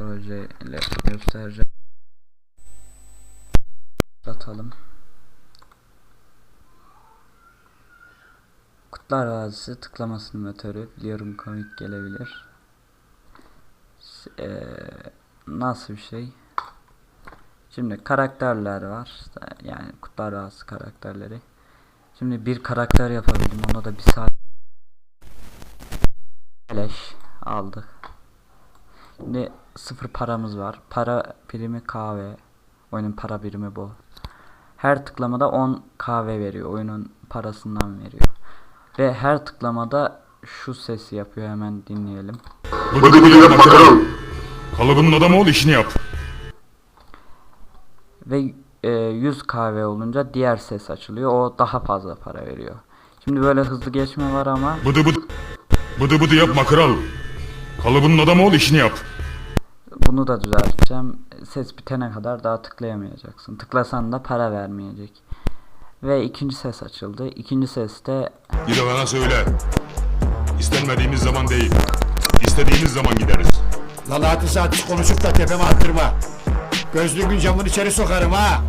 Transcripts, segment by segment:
proje ile göstereceğim. Atalım. Kutlar Vadisi tıklama simülatörü biliyorum komik gelebilir. Eee, nasıl bir şey? Şimdi karakterler var. Yani Kutlar Vadisi karakterleri. Şimdi bir karakter yapabildim. Ona da bir saat Beleş aldık. Şimdi sıfır paramız var. Para birimi kahve. Oyunun para birimi bu. Her tıklamada 10 kahve veriyor. Oyunun parasından veriyor. Ve her tıklamada şu sesi yapıyor. Hemen dinleyelim. Bıdı bıdı yapma kral. Kalıbının adamı ol işini yap. Ve e, 100 kahve olunca diğer ses açılıyor. O daha fazla para veriyor. Şimdi böyle hızlı geçme var ama Bıdı bıdı. Bıdı bıdı yapma kral. Kalıbının adamı ol işini yap. Bunu da düzelteceğim. Ses bitene kadar daha tıklayamayacaksın. Tıklasan da para vermeyecek. Ve ikinci ses açıldı. İkinci seste Bir de bana söyle. İstenmediğimiz zaman değil. İstediğimiz zaman gideriz. Lalati saati konuşup da tepeme attırma. Gözlüğün camını içeri sokarım ha.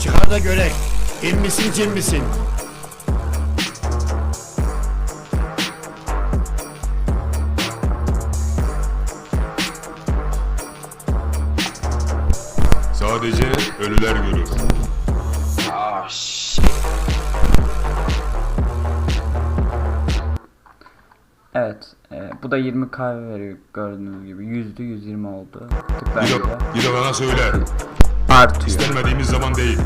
Çıkar da görek. İn misin cin misin? Sadece ölüler görür. evet e, bu da 20 kahve veriyor gördüğünüz gibi. Yüzde 120 oldu. Bir Tıklayınca bir de bana söyle. artıyor. İstenmediğimiz zaman değil.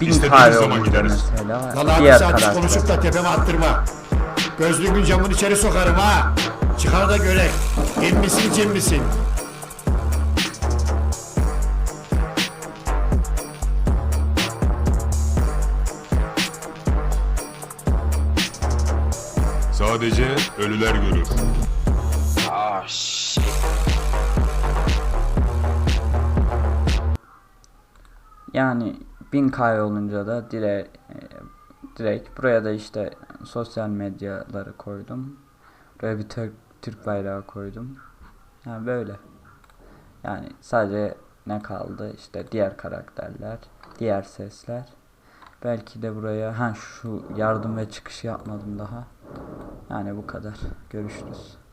1000 İstediğimiz zaman gideriz. diğer saati karakter. konuşup da tepeme attırma. Gözlüğün camını içeri sokarım ha. Çıkar da görek. İn misin Sadece ölüler görür. Yani 1000 kahve olunca da direkt direkt buraya da işte sosyal medyaları koydum. Buraya bir Türk, Türk bayrağı koydum. Yani böyle. Yani sadece ne kaldı? İşte diğer karakterler, diğer sesler. Belki de buraya ha şu yardım ve çıkışı yapmadım daha. Yani bu kadar. Görüşürüz.